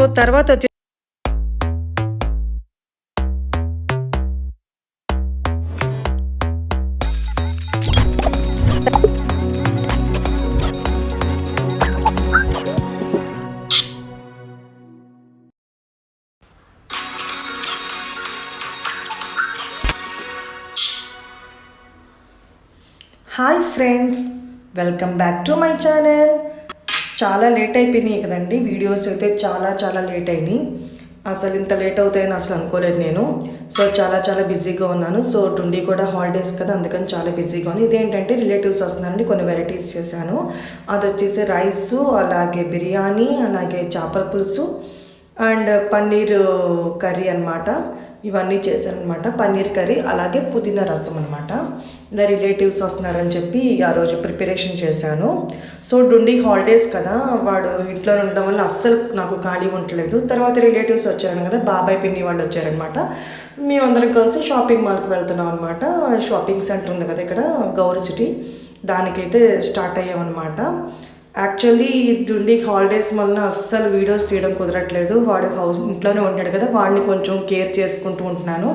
So తర్వాత వచ్చి hi friends welcome back to my channel చాలా లేట్ అయిపోయినాయి కదండి. వీడియోస్ అయితే చాలా చాలా లేట్ అయినాయి. అసలు ఇంత లేట్ అవుతాయని అసలు అనుకోలేదు నేను. సో చాలా చాలా బిజీగా ఉన్నాను. సో టుండీ కూడా హాలిడేస్ కదా అందుకని చాలా బిజీగా ఉంది ఇదేంటంటే రిలేటివ్స్ వస్తున్నారండి కొన్ని వెరైటీస్ చేశాను. అది వచ్చేసి రైస్ అలాగే బిర్యానీ అలాగే చేపల పులుసు అండ్ పన్నీర్ కర్రీ అనమాట ఇవన్నీ చేశాను అనమాట పన్నీర్ కర్రీ అలాగే పుదీనా రసం అనమాట ఇలా రిలేటివ్స్ వస్తున్నారని చెప్పి ఆ రోజు ప్రిపరేషన్ చేశాను. సో డుండి హాలిడేస్ కదా వాడు ఇంట్లో ఉండడం వల్ల అస్సలు నాకు ఖాళీ ఉండలేదు తర్వాత రిలేటివ్స్ వచ్చారని కదా బాబాయ్ పిన్ని వాళ్ళు వచ్చారనమాట. మేమందరం కలిసి షాపింగ్ మాల్కి వెళ్తున్నాం అనమాట షాపింగ్ సెంటర్ ఉంది కదా ఇక్కడ గౌరీ సిటీ. దానికైతే స్టార్ట్ అయ్యామన్నమాట. యాక్చువల్లీ డుండి హాలిడేస్ వలన అస్సలు వీడియోస్ తీయడం కుదరట్లేదు. వాడు హౌస్ ఇంట్లోనే ఉన్నాడు కదా వాడిని కొంచెం కేర్ చేసుకుంటూ ఉంటున్నాను.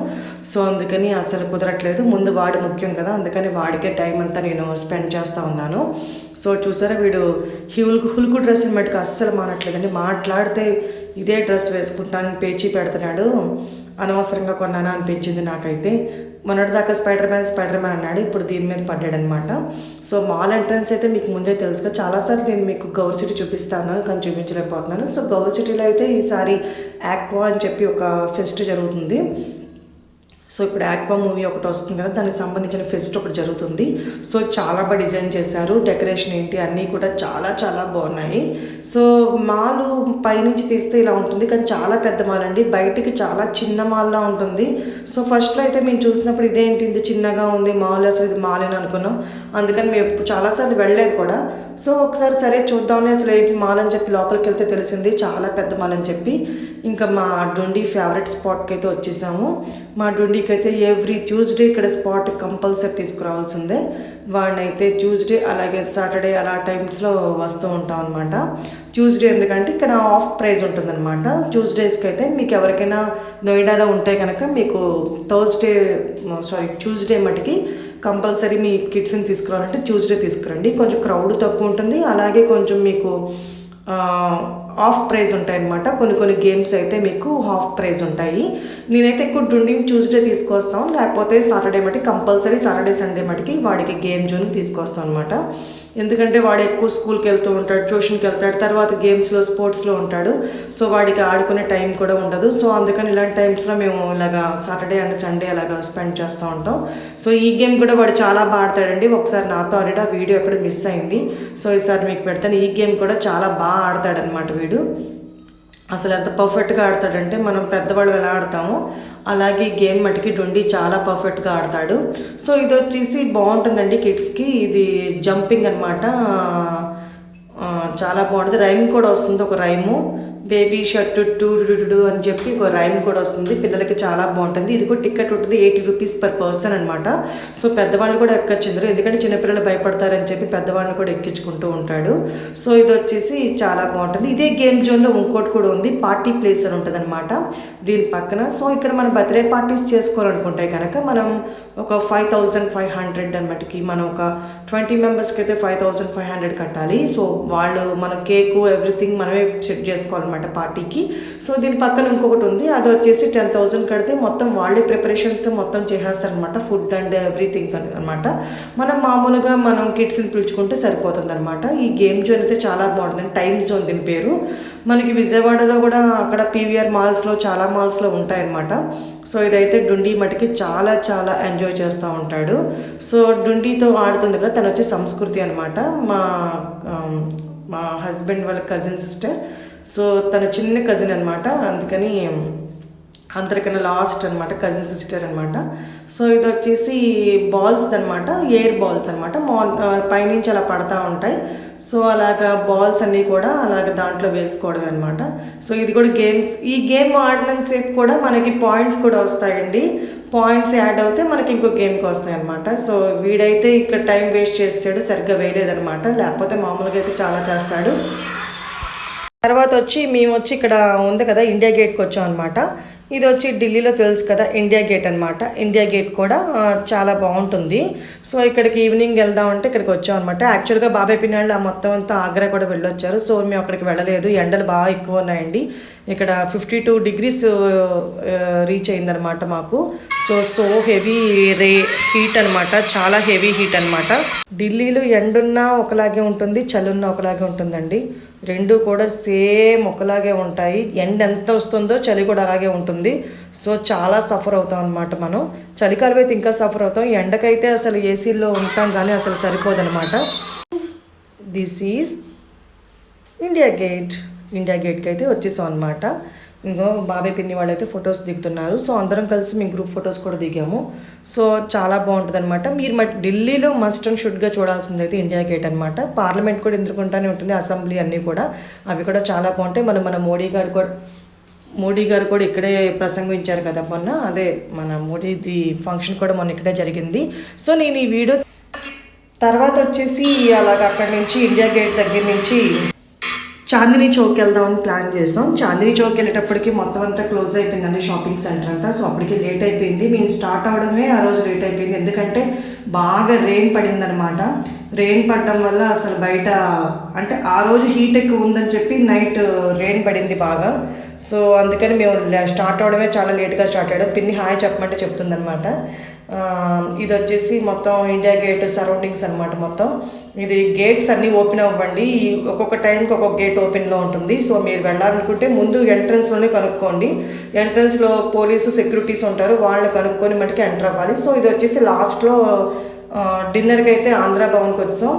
సో అందుకని అస్సలు కుదరట్లేదు. ముందు వాడు ముఖ్యం కదా అందుకని వాడికే టైం అంతా నేను స్పెండ్ చేస్తూ ఉన్నాను. సో చూసారా వీడు హుల్కు హుల్కు డ్రెస్ మటుకు అస్సలు మానట్లేదండి. మాట్లాడితే ఇదే డ్రెస్ వేసుకుంటాను పేచీ పెడుతున్నాడు. అనవసరంగా కొన్నాను అనిపించింది నాకైతే. మొన్నటిదాకా స్పైడర్ మ్యాన్ స్పైడర్ మ్యాన్ అన్నాడు. ఇప్పుడు దీని మీద పడ్డాడు అనమాట సో మాల్ ఎంట్రన్స్ అయితే మీకు ముందే తెలుసు కదా. చాలాసార్లు నేను మీకు గౌర్ సిటీ చూపిస్తాను కానీ చూపించలేకపోతున్నాను. సో గౌర్ సిటీలో అయితే ఈసారి యాక్వా అని చెప్పి ఒక ఫెస్ట్ జరుగుతుంది. సో ఇప్పుడు యాక్వా మూవీ ఒకటి వస్తుంది కదా దానికి సంబంధించిన ఫెస్ట్ ఒకటి జరుగుతుంది. సో చాలా బాగా డిజైన్ చేశారు డెకరేషన్ ఏంటి అన్నీ కూడా చాలా చాలా బాగున్నాయి. సో మాలు పైనుంచి తీస్తే ఇలా ఉంటుంది కానీ చాలా పెద్ద మాల్ అండి. బయటికి చాలా చిన్న మాల్లా ఉంటుంది. సో ఫస్ట్లో అయితే మేము చూసినప్పుడు ఇదేంటి ఇది చిన్నగా ఉంది మాల్ అసలు ఇది మాల్ అని అనుకున్నాం. అందుకని మేము చాలాసార్లు వెళ్ళలేదు కూడా. సో ఒకసారి సరే చూద్దామని అసలు ఏంటి మాల్ అని చెప్పి లోపలికి వెళ్తే తెలిసింది. చాలా పెద్ద మాల్ అని చెప్పి ఇంకా మా డొండి ఫేవరెట్ స్పాట్కి అయితే వచ్చేసాము. మా డొండికి అయితే ఎవ్రీ ట్యూస్డే ఇక్కడ స్పాట్ కంపల్సరీ తీసుకురావాల్సిందే. వాడిని అయితే ట్యూస్డే అలాగే సాటర్డే అలా టైమ్స్లో వస్తూ ఉంటాం అనమాట ట్యూస్డే ఎందుకంటే ఇక్కడ ఆఫ్ ప్రైజ్ ఉంటుందన్నమాట. ట్యూస్డేస్కి అయితే మీకు ఎవరికైనా నోయిడాలో ఉంటే కనుక మీకు థర్స్డే సారీ ట్యూస్డే మటుకి కంపల్సరీ మీ కిడ్స్ని తీసుకురావాలంటే ట్యూస్డే తీసుకురండి. కొంచెం క్రౌడ్ తక్కువ ఉంటుంది. అలాగే కొంచెం మీకు ఆఫ్ ప్రైజ్ ఉంటాయి అనమాట కొన్ని కొన్ని గేమ్స్ అయితే మీకు హాఫ్ ప్రైజ్ ఉంటాయి. నేనైతే ఎక్కువ డుండింగ్ ట్యూస్డే తీసుకొస్తాం. లేకపోతే సాటర్డే మటుకి కంపల్సరీ సాటర్డే సండే మటుకి వాడికి గేమ్ జోన్ తీసుకొస్తాం అనమాట ఎందుకంటే వాడు ఎక్కువ స్కూల్కి వెళ్తూ ఉంటాడు ట్యూషన్కి వెళ్తాడు తర్వాత గేమ్స్లో స్పోర్ట్స్లో ఉంటాడు. సో వాడికి ఆడుకునే టైం కూడా ఉండదు. సో అందుకని ఇలాంటి టైమ్స్లో మేము ఇలాగా సాటర్డే అండ్ సండే అలాగా స్పెండ్ చేస్తూ ఉంటాం. సో ఈ గేమ్ కూడా వాడు చాలా బాగా ఆడతాడండి. ఒకసారి నాతో ఆడాడు ఆ వీడియో ఎక్కడ మిస్ అయింది. సో ఈసారి మీకు పెడతాను. ఈ గేమ్ కూడా చాలా బాగా ఆడతాడనమాట వీడు. అసలు ఎంత పర్ఫెక్ట్గా ఆడతాడంటే మనం పెద్దవాళ్ళు ఎలా ఆడతామో అలాగే గేమ్ మటుకి డొండి చాలా పర్ఫెక్ట్గా ఆడతాడు. సో ఇది వచ్చేసి బాగుంటుందండి కిడ్స్కి. ఇది జంపింగ్ అనమాట చాలా బాగుంటుంది. రైమ్ కూడా వస్తుంది ఒక rhyme. Baby shark doo doo అని చెప్పి ఒక రైమ్ కూడా వస్తుంది. పిల్లలకి చాలా బాగుంటుంది. ఇది కూడా టికెట్ ఉంటుంది. ఎయిటీ రూపీస్ పర్ పర్సన్ అనమాట సో పెద్దవాళ్ళు కూడా ఎక్కచ్చు ఎందుకంటే చిన్నపిల్లలు భయపడతారని చెప్పి పెద్దవాళ్ళని కూడా ఎక్కించుకుంటూ ఉంటాడు. సో ఇది వచ్చేసి చాలా బాగుంటుంది. ఇదే గేమ్ జోన్లో ఇంకోటి కూడా ఉంది. పార్టీ ప్లేస్ అని ఉంటుంది అనమాట దీని పక్కన. సో ఇక్కడ మనం బర్త్డే పార్టీస్ చేసుకోవాలనుకుంటే కనుక మనం ఒక ఫైవ్ థౌజండ్ ఫైవ్ హండ్రెడ్ అనమాటకి మనం ఒక ట్వంటీ మెంబర్స్కి అయితే ఫైవ్ థౌజండ్ ఫైవ్ హండ్రెడ్ కట్టాలి. సో వాళ్ళు మన కేకు ఎవ్రీథింగ్ మనమే సెట్ చేసుకోవాలన్నమాట పార్టీకి. సో దీని పక్కన ఇంకొకటి ఉంది. అది వచ్చేసి టెన్ థౌజండ్ కడితే మొత్తం వాళ్ళే ప్రిపరేషన్స్ మొత్తం చేసేస్తారనమాట ఫుడ్ అండ్ ఎవ్రీథింగ్ అనమాట మనం మామూలుగా మనం కిడ్స్ని పిలుచుకుంటే సరిపోతుంది అనమాట ఈ గేమ్ జోన్ అయితే చాలా బాగుంటుంది టైమ్ జోన్ దీని పేరు. మనకి విజయవాడలో కూడా అక్కడ పీవీఆర్ మాల్స్లో చాలా మాల్స్లో ఉంటాయన్నమాట. సో ఇదైతే డుండి మటుకి చాలా చాలా ఎంజాయ్ చేస్తూ ఉంటాడు. సో డుండితో ఆడుతుంది కదా తను వచ్చి సంస్కృతి అనమాట మా మా హస్బెండ్ వాళ్ళ కజిన్ సిస్టర్ సో తన చిన్న కజిన్ అనమాట అందుకని అందరికన్నా లాస్ట్ అనమాట కజిన్ సిస్టర్ అనమాట సో ఇది వచ్చేసి బాల్స్ అనమాట ఎయిర్ బాల్స్ అనమాట మా పైనుంచి అలా పడతా ఉంటాయి. సో అలాగా బాల్స్ అన్నీ కూడా అలాగ దాంట్లో వేసుకోవడం అనమాట సో ఇది కూడా గేమ్స్ ఈ గేమ్ ఆడినంతసేపు కూడా మనకి పాయింట్స్ కూడా వస్తాయండి. పాయింట్స్ యాడ్ అవుతే మనకి ఇంకో గేమ్కి వస్తాయి అనమాట సో వీడైతే ఇక్కడ టైం వేస్ట్ చేసాడు సరిగ్గా వేయలేదనమాట లేకపోతే మామూలుగా అయితే చాలా చేస్తాడు. తర్వాత వచ్చి మేము వచ్చి ఇక్కడ ఉంది కదా ఇండియా గేట్కి వచ్చాం అనమాట ఇది వచ్చి ఢిల్లీలో తెలుసు కదా ఇండియా గేట్ అనమాట ఇండియా గేట్ కూడా చాలా బాగుంటుంది. సో ఇక్కడికి ఈవినింగ్ వెళ్దామంటే ఇక్కడికి వచ్చాం అనమాట యాక్చువల్గా బాబాయ్ పిన్నాళ్ళు ఆ మొత్తం అంతా ఆగ్రా కూడా వెళ్ళొచ్చారు. సో మేము అక్కడికి వెళ్ళలేదు. ఎండలు బాగా ఎక్కువ ఉన్నాయండి. ఇక్కడ ఫిఫ్టీ టూ డిగ్రీస్ రీచ్ అయిందనమాట మాకు. సో సో హెవీ రే హీట్ అనమాట చాలా హెవీ హీట్ అనమాట ఢిల్లీలో ఎండున్నా ఒకలాగే ఉంటుంది చలున్నా ఒకలాగే ఉంటుందండి. రెండు కూడా సేమ్ ఒకలాగే ఉంటాయి. ఎండ ఎంత వస్తుందో చలి కూడా అలాగే ఉంటుంది. సో చాలా సఫర్ అవుతాం అనమాట మనం. చలికాలం అయితే ఇంకా సఫర్ అవుతాం. ఎండకైతే అసలు ఏసీలో ఉంటాం కానీ అసలు సరిపోదనమాట this is India gate India గేట్కి అయితే వచ్చేసాం అనమాట ఇంకో బాబాయ్ పిన్ని వాళ్ళు అయితే ఫొటోస్ దిగుతున్నారు. సో అందరం కలిసి మేము గ్రూప్ ఫొటోస్ కూడా దిగాము. సో చాలా బాగుంటుంది అనమాట మీరు మట్ ఢిల్లీలో మస్ట్ అండ్ షుడ్గా చూడాల్సింది అయితే ఇండియా గేట్ అనమాట పార్లమెంట్ కూడా ఎందుకుంటానే ఉంటుంది అసెంబ్లీ అన్నీ కూడా. అవి కూడా చాలా బాగుంటాయి. మన మన మోడీ గారు కూడా మోడీ గారు కూడా ఇక్కడే ప్రసంగించారు కదా మొన్న. అదే మన మోడీది ఫంక్షన్ కూడా మొన్న ఇక్కడే జరిగింది. సో నేను ఈ వీడియో తర్వాత వచ్చేసి అలాగ అక్కడి నుంచి ఇండియా గేట్ దగ్గర నుంచి చాందిని చౌక్ వెళ్దామని ప్లాన్ చేసాం. చాందిని చౌక్ వెళ్ళేటప్పటికి మొత్తం అంతా క్లోజ్ అయిపోయిందండి షాపింగ్ సెంటర్ అంతా. సో అప్పటికి లేట్ అయిపోయింది. మేము స్టార్ట్ అవడమే ఆ రోజు లేట్ అయిపోయింది. ఎందుకంటే బాగా రెయిన్ పడిందనమాట రెయిన్ పడడం వల్ల అసలు బయట అంటే ఆ రోజు హీట్ ఎక్కువ ఉందని చెప్పి నైట్ రెయిన్ పడింది బాగా. సో అందుకని మేము స్టార్ట్ అవడమే చాలా లేట్గా స్టార్ట్ అయ్యడం. పిన్ని హాయ్ చెప్పమంటే చెప్తుందనమాట ఇది వచ్చేసి మొత్తం ఇండియా గేట్ సరౌండింగ్స్ అనమాట మొత్తం. ఇది గేట్స్ అన్నీ ఓపెన్ అవ్వండి. ఒక్కొక్క టైంకి ఒక్కొక్క గేట్ ఓపెన్లో ఉంటుంది. సో మీరు వెళ్ళాలనుకుంటే ముందు ఎంట్రన్స్లోనే కనుక్కోండి. ఎంట్రన్స్లో పోలీసు సెక్యూరిటీస్ ఉంటారు. వాళ్ళని కనుక్కొని మటుకు ఎంటర్ అవ్వాలి. సో ఇది వచ్చేసి లాస్ట్లో డిన్నర్కి అయితే ఆంధ్ర భవన్కి వచ్చాం.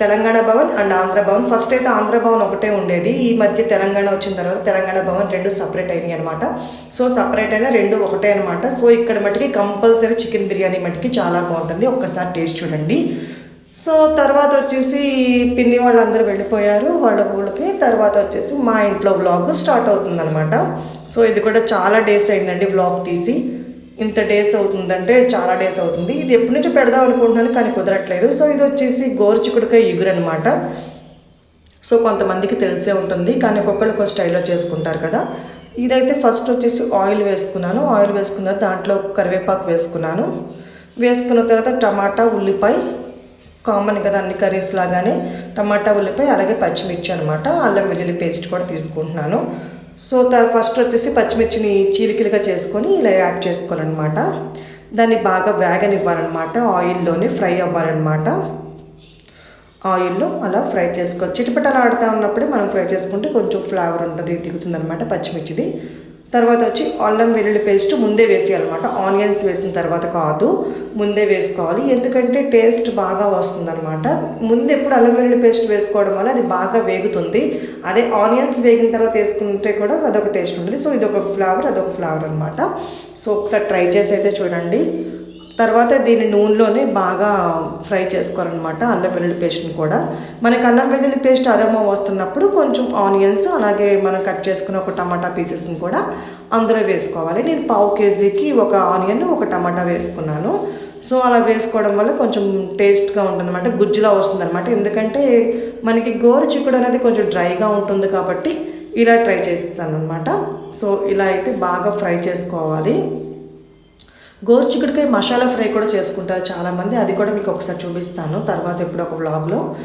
తెలంగాణ భవన్ అండ్ ఆంధ్ర భవన్. ఫస్ట్ అయితే ఆంధ్ర భవన్ ఒకటే ఉండేది. ఈ మధ్య తెలంగాణ వచ్చిన తర్వాత తెలంగాణ భవన్ రెండు సపరేట్ అయినాయి అనమాట సో సపరేట్ అయినా రెండు ఒకటే అనమాట సో ఇక్కడ మటుకి కంపల్సరీ చికెన్ బిర్యానీ మటుకి చాలా బాగుంటుంది. ఒక్కసారి టేస్ట్ చూడండి. సో తర్వాత వచ్చేసి పిన్ని వాళ్ళందరూ వెళ్ళిపోయారు. వాళ్ళ ఊళ్ళకి తర్వాత వచ్చేసి మా ఇంట్లో వ్లాగ్ స్టార్ట్ అవుతుందనమాట సో ఇది కూడా చాలా డేస్ అయిందండి వ్లాగ్ తీసి. ఇంత డేస్ అవుతుందంటే చాలా డేస్ అవుతుంది. ఇది ఎప్పటి నుంచో పెడదాం అనుకుంటున్నాను కానీ కుదరట్లేదు. సో ఇది వచ్చేసి గోరుచిక్కుడుకాయ ఇగురు అనమాట సో కొంతమందికి తెలిసే ఉంటుంది కానీ ఒక్కొక్కరికి ఒక స్టైల్లో చేసుకుంటారు కదా. ఇదైతే ఫస్ట్ వచ్చేసి ఆయిల్ వేసుకున్నాను. ఆయిల్ వేసుకున్న తర్వాత దాంట్లో కరివేపాకు వేసుకున్నాను. వేసుకున్న తర్వాత టమాటా ఉల్లిపాయ కామన్ కదా అన్ని కర్రీస్ లాగానే టమాటా ఉల్లిపాయ అలాగే పచ్చిమిర్చి అనమాట అల్లం వెల్లుల్లి పేస్ట్ కూడా తీసుకుంటున్నాను. సో ఫస్ట్ వచ్చేసి పచ్చిమిర్చిని చీలికలుగా చేసుకొని ఇలా యాడ్ చేసుకోవాలన్నమాట. దాన్ని బాగా వేగనివ్వాలన్నమాట. ఆయిల్లోనే ఫ్రై అవ్వాలన్నమాట. ఆయిల్లో అలా ఫ్రై చేసుకోవాలి. చిటపటలు ఆడుతూ ఉన్నప్పుడే మనం ఫ్రై చేసుకుంటే కొంచెం ఫ్లేవర్ ఉంటుంది దిగుతుంది అనమాట పచ్చిమిర్చిది. తర్వాత వచ్చి అల్లం వెల్లుల్లి పేస్ట్ ముందే వేసేయాలన్నమాట. ఆనియన్స్ వేసిన తర్వాత కాదు ముందే వేసుకోవాలి. ఎందుకంటే టేస్ట్ బాగా వస్తుందన్నమాట. ముందు ఎప్పుడు అల్లం వెల్లుల్లి పేస్ట్ వేసుకోవడం వల్ల అది బాగా వేగుతుంది. అదే ఆనియన్స్ వేగిన తర్వాత వేసుకుంటే కూడా అదొక టేస్ట్ ఉంటుంది. సో ఇది ఒక ఫ్లేవర్ అదొక ఫ్లేవర్ అనమాట సో ఒకసారి ట్రై చేసి అయితే చూడండి. తర్వాత దీన్ని నూనెలోనే బాగా ఫ్రై చేసుకోవాలన్నమాట అల్లం వెల్లుల్లి పేస్ట్ని కూడా. మనకి అల్లం వెల్లుల్లి పేస్ట్ అరోమా వస్తున్నప్పుడు కొంచెం ఆనియన్స్ అలాగే మనం కట్ చేసుకున్న ఒక టమాటా పీసెస్ని కూడా అందులో వేసుకోవాలి. నేను పావు కేజీకి ఒక ఆనియన్ ఒక టమాటా వేసుకున్నాను. సో అలా వేసుకోవడం వల్ల కొంచెం టేస్ట్గా ఉంటుందన్నమాట గుజ్జులా వస్తుందన్నమాట. ఎందుకంటే మనకి గోరు చిక్కుడు అనేది కొంచెం డ్రైగా ఉంటుంది కాబట్టి ఇలా ట్రై చేస్తాను అనమాట సో ఇలా అయితే బాగా ఫ్రై చేసుకోవాలి. గోరుచిక్కుడికాయ మసాలా ఫ్రై కూడా చేసుకుంటారు చాలామంది. అది కూడా మీకు ఒకసారి చూపిస్తాను. తర్వాత ఎప్పుడు ఒక వ్లాగ్లో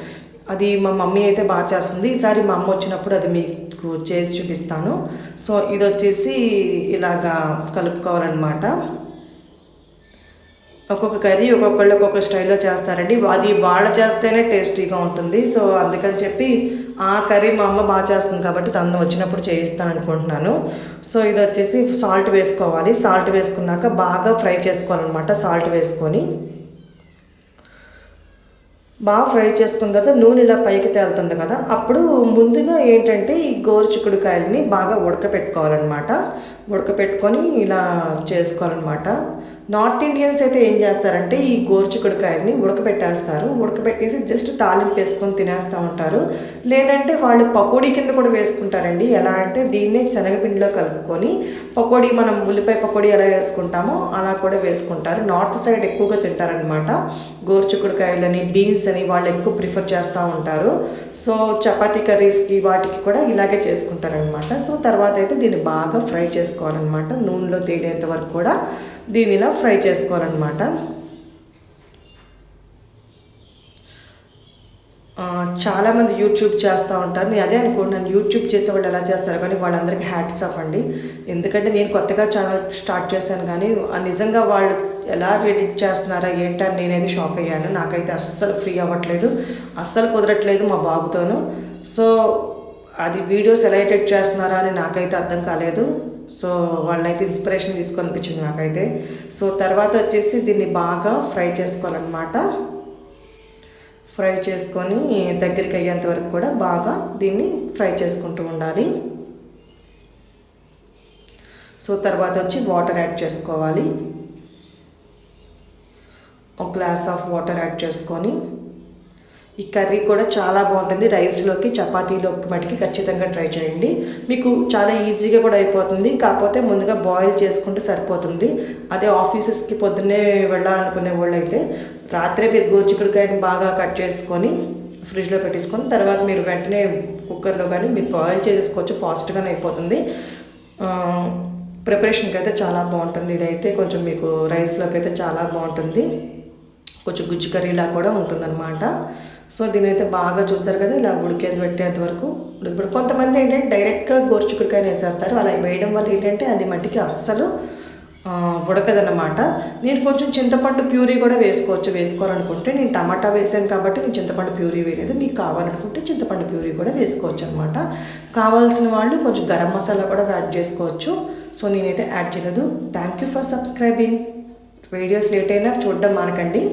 అది మా మమ్మీ అయితే బాగా చేస్తుంది. ఈసారి మా అమ్మ వచ్చినప్పుడు అది మీకు చేసి చూపిస్తాను. సో ఇది వచ్చేసి ఇలాగా కలుపుకోవాలన్నమాట. ఒక్కొక్క కర్రీ ఒక్కొక్కళ్ళు ఒక్కొక్క స్టైల్లో చేస్తారండి. అది వాళ్ళు చేస్తేనే టేస్టీగా ఉంటుంది. సో అందుకని చెప్పి ఆ కర్రీ మా అమ్మ బాగా చేస్తుంది కాబట్టి తను వచ్చినప్పుడు చేయిస్తాను అనుకుంటున్నాను. సో ఇది వచ్చేసి సాల్ట్ వేసుకోవాలి. సాల్ట్ వేసుకున్నాక బాగా ఫ్రై చేసుకోవాలన్నమాట సాల్ట్ వేసుకొని. బాగా ఫ్రై చేసుకున్న తర్వాత నూనె ఇలా పైకి తేలుతుంది కదా అప్పుడు ముందుగా ఏంటంటే ఈ గోరుచిక్కుడుకాయలని బాగా ఉడకపెట్టుకోవాలన్నమాట. ఉడకపెట్టుకొని ఇలా చేసుకోవాలన్నమాట. నార్త్ ఇండియన్స్ అయితే ఏం చేస్తారంటే ఈ గోరుచిక్కుడుకాయని ఉడకబెట్టేస్తారు. ఉడకబెట్టేసి జస్ట్ తాలింపు వేసుకొని తినేస్తూ ఉంటారు. లేదంటే వాళ్ళు పకోడీ కింద కూడా వేసుకుంటారండి. ఎలా అంటే దీన్నే శనగపిండిలో కలుపుకొని పకోడీ మనం ఉల్లిపాయ పకోడీ ఎలా వేసుకుంటామో అలా కూడా వేసుకుంటారు. నార్త్ సైడ్ ఎక్కువగా తింటారనమాట గోరుచిక్కుడుకాయలని బీన్స్ అని వాళ్ళు ఎక్కువ ప్రిఫర్ చేస్తూ ఉంటారు. సో చపాతీ కర్రీస్కి వాటికి కూడా ఇలాగే చేసుకుంటారనమాట సో తర్వాత అయితే దీన్ని బాగా ఫ్రై చేసుకోవాలన్నమాట. నూనెలో తేలేంత వరకు కూడా దీన్ని ఇలా ఫ్రై చేసుకోవాలన్నమాట. చాలామంది యూట్యూబ్ చేస్తూ ఉంటారు. నేను అదే అనుకుంటున్నాను యూట్యూబ్ చేసే వాళ్ళు ఎలా చేస్తారు కానీ వాళ్ళందరికీ హ్యాట్స్ ఆఫ్ అండి. ఎందుకంటే నేను కొత్తగా ఛానల్ స్టార్ట్ చేశాను కానీ ఆ నిజంగా వాళ్ళు ఎలా ఎడిట్ చేస్తున్నారా ఏంటని నేనైతే షాక్ అయ్యాను. నాకైతే అస్సలు ఫ్రీ అవ్వట్లేదు. అస్సలు కుదరట్లేదు మా బాబుతోనూ. సో అది వీడియోస్ ఎలా ఎడిట్ చేస్తున్నారా అని నాకైతే అర్థం కాలేదు. సో వాళ్ళనైతే ఇన్స్పిరేషన్ తీసుకొని అనిపించింది నాకైతే. సో తర్వాత వచ్చేసి దీన్ని బాగా ఫ్రై చేసుకోవాలన్నమాట. ఫ్రై చేసుకొని దగ్గరికి అయ్యేంత వరకు కూడా బాగా దీన్ని ఫ్రై చేసుకుంటూ ఉండాలి. సో తర్వాత వచ్చి వాటర్ యాడ్ చేసుకోవాలి. ఒక గ్లాస్ ఆఫ్ వాటర్ యాడ్ చేసుకొని ఈ కర్రీ కూడా చాలా బాగుంటుంది. రైస్లోకి చపాతీలోకి మటుకి ఖచ్చితంగా ట్రై చేయండి. మీకు చాలా ఈజీగా కూడా అయిపోతుంది. కాకపోతే ముందుగా బాయిల్ చేసుకుంటే సరిపోతుంది. అదే ఆఫీసెస్కి పొద్దున్నే వెళ్ళాలనుకునే వాళ్ళు అయితే రాత్రే మీరు గోరుచిక్కుడుకాయని బాగా కట్ చేసుకొని ఫ్రిడ్జ్లో పెట్టేసుకొని తర్వాత మీరు వెంటనే కుక్కర్లో కానీ మీరు బాయిల్ చేసుకోవచ్చు ఫాస్ట్గానే అయిపోతుంది. ప్రిపరేషన్కి అయితే చాలా బాగుంటుంది. ఇదైతే కొంచెం మీకు రైస్లోకి అయితే చాలా బాగుంటుంది. కొంచెం గుజ్జు కర్రీలా కూడా ఉంటుందన్నమాట. సో దీని అయితే బాగా చూసారు కదా ఇలా ఉడికేది పెట్టేంత వరకు ఇప్పుడు కొంతమంది ఏంటంటే డైరెక్ట్గా గోరుచుకుడికాయని వేసేస్తారు. అలా వేయడం వల్ల ఏంటంటే అది మట్టికి అస్సలు ఆ, ఉడకదన్నమాట. నేను కొంచెం చింతపండు ప్యూరీ కూడా వేసుకోవచ్చు. వేసుకోవాలనుకుంటే నేను టమాటా వేసాను కాబట్టి నేను చింతపండు ప్యూరీ వేయలేదు. మీకు కావాలనుకుంటే చింతపండు ప్యూరీ కూడా వేసుకోవచ్చు అనమాట కావాల్సిన వాళ్ళు కొంచెం గరం మసాలా కూడా యాడ్ చేసుకోవచ్చు. సో నేనైతే యాడ్ చేయలేదు. Thank you for subscribing videos late అయినా చూడడం మానకండి.